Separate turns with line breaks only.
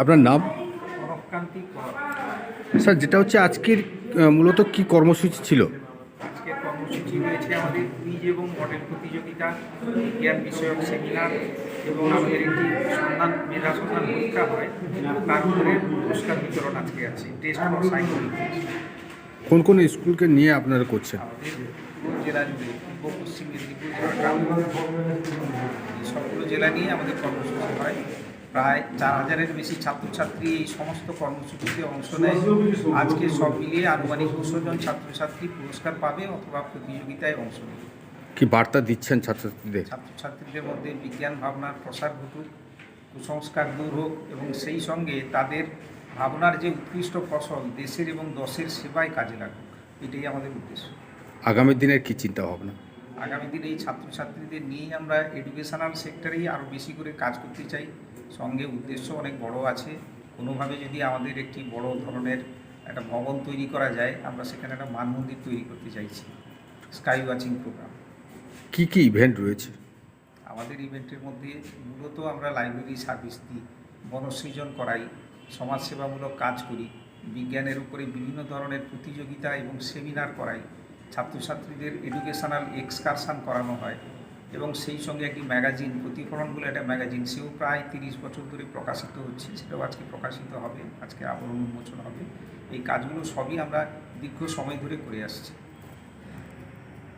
আপনার নাম? স্যার যেটা হচ্ছে আজকের মূলত কি কর্মসূচি ছিল?
আজকের কর্মসূচি রয়েছে আমাদের কুইজ এবং মডেল প্রতিযোগিতা বিজ্ঞান বিষয়ক সেমিনার এবং আমাদের একটি সন্ধান মেধা সন্ধান পরীক্ষা হয়। তার উপরে পুরস্কার বিতরণ আজকে আছে টেস্ট ফর সাইকেল
কোন কোন স্কুলকে নিয়ে আপনারা করছেন?
জেলা জুড়ে পশ্চিম মেদিনীপুর ঝাড়গ্রাম সবগুলো জেলা নিয়ে আমাদের কর্মসূচি হয়। প্রায় চার হাজারের বেশি ছাত্রছাত্রী এই সমস্ত কর্মসূচিতে অংশ নেয়। আজকে সব মিলিয়ে আনুমানিক দুশো জন ছাত্রছাত্রী পুরস্কার পাবে অথবা প্রতিযোগিতায় অংশ নেবে।
কি বার্তা দিচ্ছেন ছাত্রছাত্রীদের?
ছাত্রছাত্রীদের মধ্যে বিজ্ঞান ভাবনার প্রসার ঘটুক কুসংস্কার দূর হোক এবং সেই সঙ্গে তাদের ভাবনার যে উৎকৃষ্ট ফসল দেশের এবং দশের সেবায় কাজে লাগুক এটাই আমাদের উদ্দেশ্য।
আগামী দিনের কি চিন্তা ভাবনা?
আগামী দিনে এই ছাত্রছাত্রীদের নিয়েই আমরা এডুকেশনাল সেক্টরেই আরও বেশি করে কাজ করতে চাই। সঙ্গে উদ্দেশ্য অনেক বড় আছে। কোনোভাবে যদি আমাদের একটি বড় ধরনের একটা ভবন তৈরি করা যায় আমরা সেখানে একটা মানমন্দির তৈরি করতে চাইছি। স্কাই ওয়াচিং প্রোগ্রাম
কি কি ইভেন্ট রয়েছে?
আমাদের ইভেন্টের মধ্যে মূলত আমরা লাইব্রেরি সার্ভিস দিই বনসৃজন করাই সমাজসেবামূলক কাজ করি বিজ্ঞানের উপরে বিভিন্ন ধরনের প্রতিযোগিতা এবং সেমিনার করাই। ছাত্রছাত্রীদের এডুকেশনাল এক্সকারশান করানো হয় এবং সেই সঙ্গে একটি ম্যাগাজিন প্রতিফলন বলে একটা ম্যাগাজিন সেও প্রায় তিরিশ বছর ধরে প্রকাশিত হচ্ছে, সেটাও আজকে প্রকাশিত হবে, আজকে আবরণ উন্মোচন হবে। এই কাজগুলো সবই আমরা দীর্ঘ সময় ধরে করে আসছি।